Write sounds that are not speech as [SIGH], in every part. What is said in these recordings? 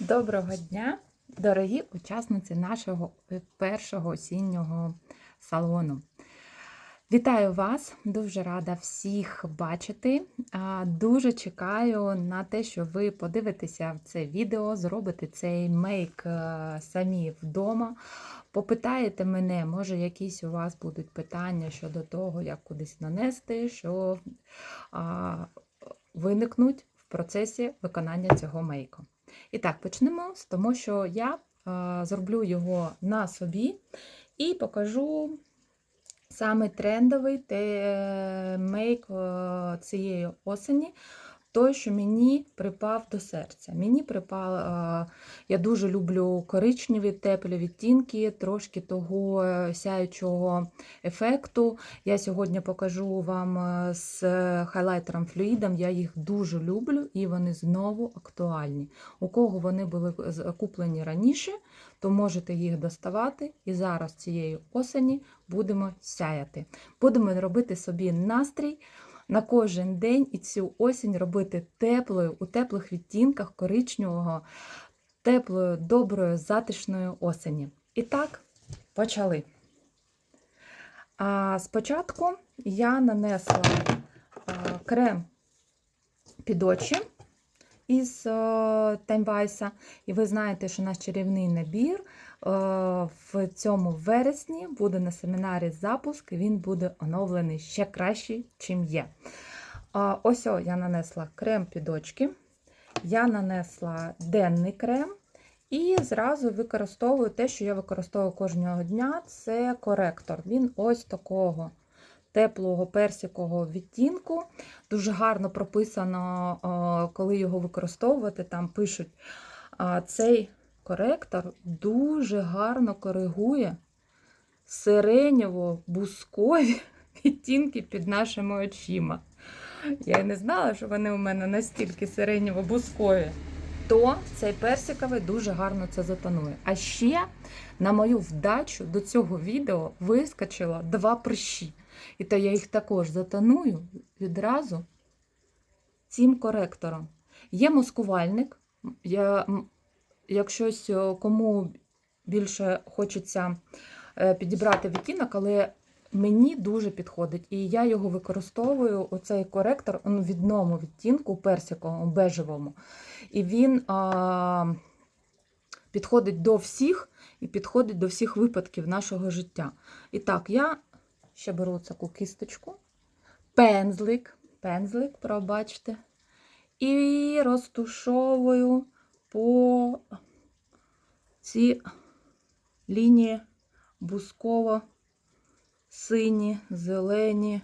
Доброго дня, дорогі учасниці нашого першого осіннього салону. Вітаю вас! Дуже рада всіх бачити. Дуже чекаю на те, що ви подивитеся це відео, зробите цей мейк е, самі вдома. Попитаєте мене, може, якісь у вас будуть питання щодо того, як кудись нанести, що виникнуть в процесі виконання цього мейку. І так, почнемо з того, що я а, зроблю його на собі і покажу саме трендовий мейк е, цієї осені. Той, що мені припав до серця. Мені припав, е, я дуже люблю коричневі теплі відтінки, трошки того е, сяючого ефекту. Я сьогодні покажу вам е, з хайлайтером флюїдом. Я їх дуже люблю і вони знову актуальні. У кого вони були куплені раніше, то можете їх доставати. І зараз цієї осені будемо сяяти. Будемо робити собі настрій на кожен день і цю осінь робити теплою, у теплих відтінках коричневого, теплою, доброю, затишної осені. І так, почали. А спочатку я нанесла крем під очі із Таймвайса. І ви знаєте, що наш чарівний набір е, в цьому вересні буде на семінарі запуск, і він буде оновлений ще кращий, чим є. Ось о, я нанесла крем під очки, я нанесла денний крем. І зразу використовую те, що я використовую кожного дня, це коректор. Він ось такого теплого персикового відтінку. Дуже гарно прописано, коли його використовувати. Там пишуть, цей коректор дуже гарно коригує сиренєво-бускові [LAUGHS] відтінки під нашими очима. Я й не знала, що вони у мене настільки сиренєво-бускові. То цей персиковий дуже гарно це затонує. А ще, на мою вдачу, до цього відео вискочило два прищі. І то я їх також затоную відразу цим коректором. Є маскувальник. Я, якщось е, кому більше хочеться е, підібрати відтінок, але мені дуже підходить. І я його використовую, оцей коректор в одному відтінку, персиковому, бежевому. І він а, підходить до всіх і підходить до всіх випадків нашого життя. І так, я ще беру таку кисточку, пензлик, пензлик, пробачте, і розтушовую по ці лінії бусково сині, зелені.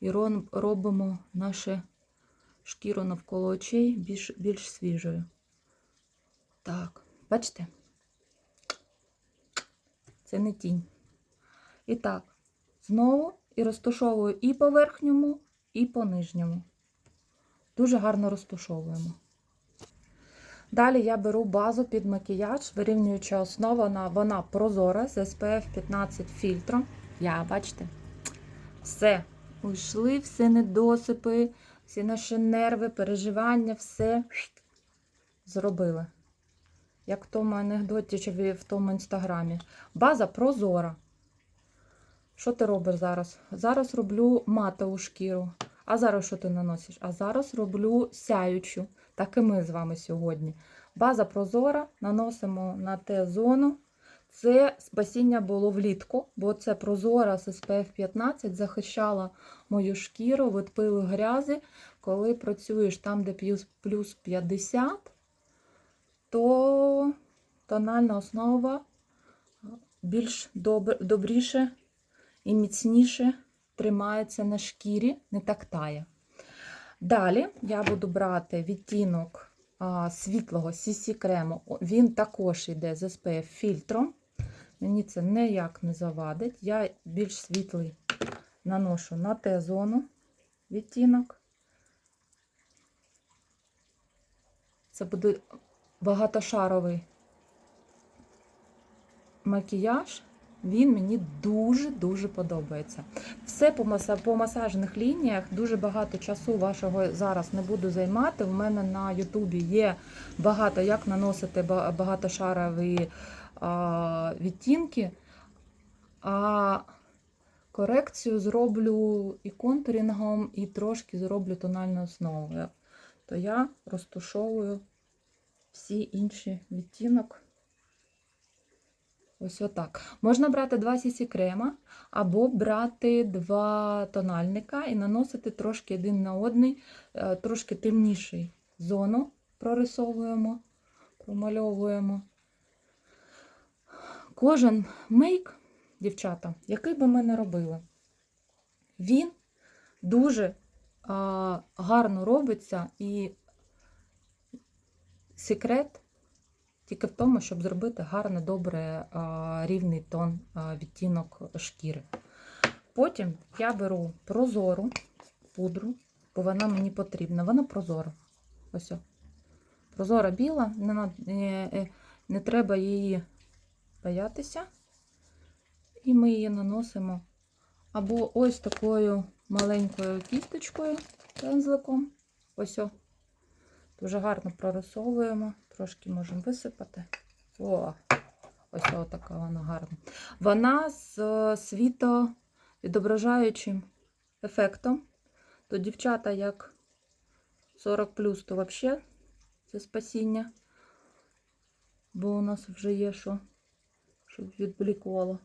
І робимо нашу шкіру навколо очей більш, більш свіжою. Так, бачите? Це не тінь. І так, знову і розташовую і по верхньому, і по нижньому. Дуже гарно розташовуємо. Далі я беру базу під макіяж, вирівнююча основа, вона, вона прозора з SPF 15 фільтром. Я, бачите, все. Уйшли всі недосипи, всі наші нерви, переживання, все зробили. Як в тому анекдоті чи в тому інстаграмі. База прозора. Що ти робиш зараз? Зараз роблю матову шкіру. А зараз що ти наносиш? А зараз роблю сяючу. Так і ми з вами сьогодні. База прозора, наносимо на Т-зону. Це спасіння було влітку, бо це прозора з SPF 15 захищала мою шкіру від пилу грязи. Коли працюєш там, де плюс, плюс 50, то тональна основа більш добр, добріше і міцніше тримається на шкірі, не так тає. Далі я буду брати відтінок світлого CC крему. Він також йде з SPF фільтром. Мені це ніяк не завадить. Я більш світлий наношу на Т-зону відтінок. Це буде багатошаровий макіяж Він мені дуже-дуже подобається. Все по, по масажних лініях. Дуже багато часу вашого зараз не буду займати. У мене на Ютубі є багато, як наносити багатошарові а, відтінки. А корекцію зроблю і контурінгом, і трошки зроблю тональною основою. То я розтушовую всі інші відтінок. Ось отак. Можна брати 2 сісі крема, або брати два тональника і наносити трошки один на одний, е, трошки темніший зону прорисовуємо, промальовуємо. Кожен мейк, дівчата, який би ми не робили, він дуже а, гарно робиться і секрет тільки в тому, щоб зробити гарний, добре рівний тон відтінок шкіри. Потім я беру прозору пудру, бо вона мені потрібна. Вона прозора. Ось. Прозора біла, не, не, е, не треба її боятися. І ми її наносимо або ось такою маленькою кісточкою, пензликом. Ось. Дуже гарно прорисовуємо, трошки можемо висипати. О, ось така вона гарна. Вона з е, світовідображаючим ефектом. То дівчата як 40 плюс, то взагалі це спасіння. Бо у нас вже є що, щоб відблікувало.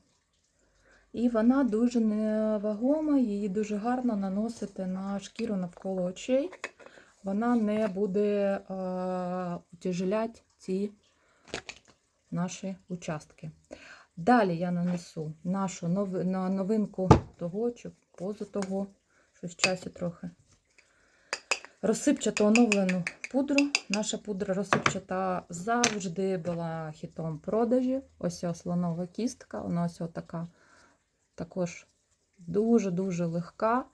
І вона дуже невагома, її дуже гарно наносити на шкіру навколо очей вона не буде утяжеляти ці наші участки. Далі я нанесу нашу новинку того чи позу того, що в часі трохи. Розсипчату оновлену пудру. Наша пудра розсипчата завжди була хітом продажів. Ось ця слонова кістка, вона ось така також дуже-дуже легка.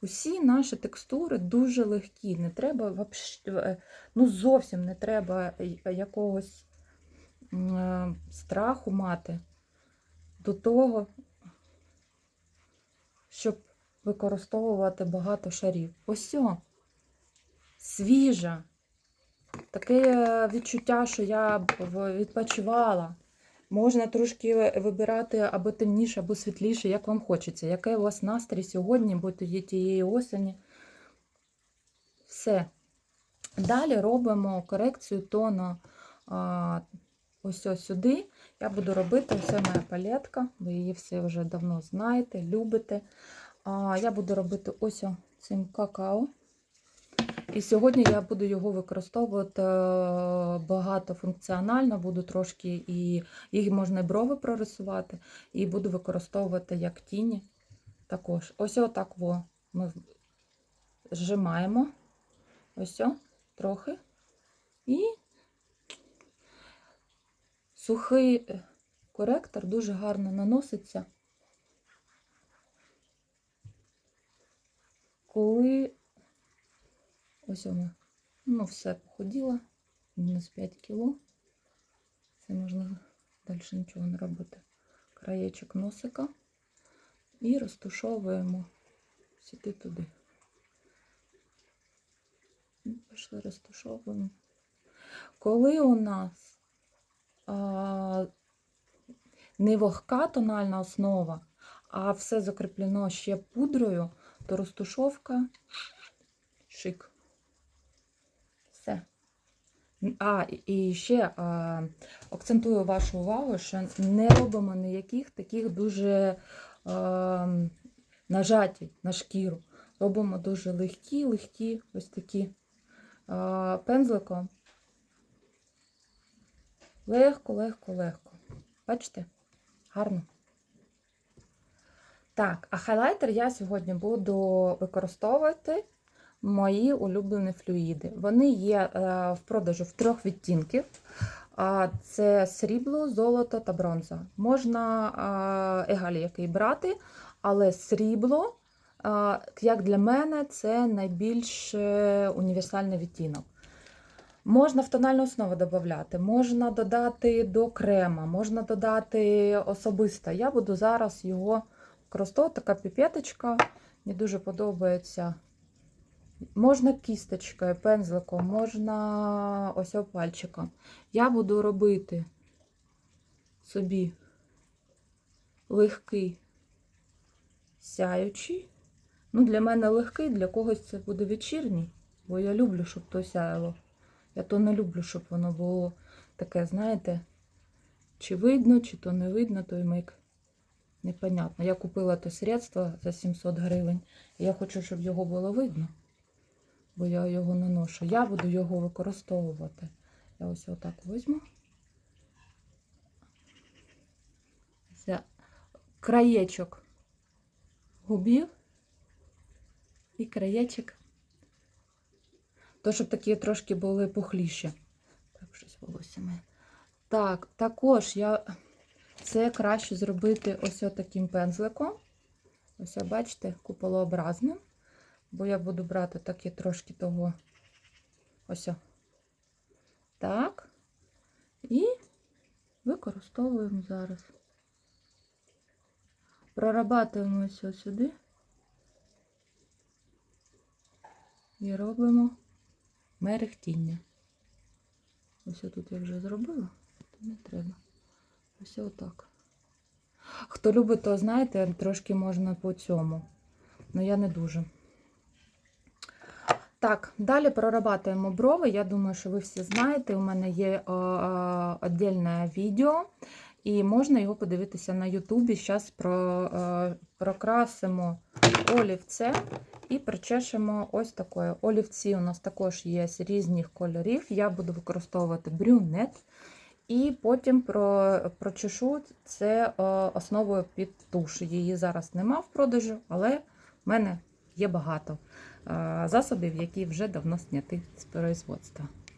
Усі наші текстури дуже легкі. Не треба е, ну зовсім не треба е, якогось е, страху мати до того, щоб використовувати багато шарів. Ось о, свіжа. Таке відчуття, що я відпочивала. Можна трошки вибирати або темніше, або світліше, як вам хочеться. Який у вас настрій сьогодні, бо тоді тієї осені. Все. Далі робимо корекцію тону а, ось ось сюди. Я буду робити ось моя палетка. Ви її всі вже давно знаєте, любите. Я буду робити ось цим какао. І сьогодні я буду його використовувати е, багатофункціонально, буду трошки і їх можна і брови прорисувати, і буду використовувати як тіні також. Ось отак во ми зжимаємо. Ось о, трохи. І сухий коректор дуже гарно наноситься, коли Ось воно. Ну, все походіло. Мінус 5 кіло. Це можна далі нічого не робити. Краєчок носика. І розтушовуємо сюди туди. Пішли, розтушовуємо. Коли у нас а, не вогка тональна основа, а все закріплено ще пудрою, то розтушовка шик. А, і ще а, акцентую вашу увагу, що не робимо ніяких таких дуже а, нажаті на шкіру. Робимо дуже легкі, легкі, ось такі а, пензликом. Легко, легко, легко. Бачите? Гарно. Так, а хайлайтер я сьогодні буду використовувати мої улюблені флюїди. Вони є е, в продажу в трьох відтінків. Це срібло, золото та бронза. Можна егалі який брати, але срібло, як для мене, це найбільш е, універсальний відтінок. Можна в тональну основу додати, можна додати до крема, можна додати особисто. Я буду зараз його використовувати, така піпеточка. Мені дуже подобається. Можна кісточкою, пензликом, можна ось пальчиком. Я буду робити собі легкий сяючий. Ну, для мене легкий, для когось це буде вечірній, бо я люблю, щоб то сяяло. Я то не люблю, щоб воно було таке, знаєте, чи видно, чи то не видно, той мик. Непонятно. Я купила те средство за 700 гривень. І я хочу, щоб його було видно, бо я його наношу. Я буду його використовувати. Я ось отак візьму. За краєчок губів і краєчок. То, щоб такі трошки були пухліші. Так, щось волосся. Так, також я це краще зробити ось таким пензликом. Ось, бачите, куполообразним. Бо я буду брати такі трошки того. Ось. Так. І використовуємо зараз. Прорабатуємо ось сюди. І робимо мерехтіння. Ось тут я вже зробила, то не треба. Ось отак. Хто любить, то знаєте, трошки можна по цьому. Ну я не дуже. Так, далі прорабатуємо брови. Я думаю, що ви всі знаєте. У мене є е, е, відео, і можна його подивитися на Ютубі. Зараз про, е, прокрасимо олівце і причешемо ось такою. Олівці у нас також є з різних кольорів. Я буду використовувати брюнет. І потім про, прочешу це е, основою під туш. Її зараз нема в продажу, але в мене є багато засобів, які вже давно зняті з производства.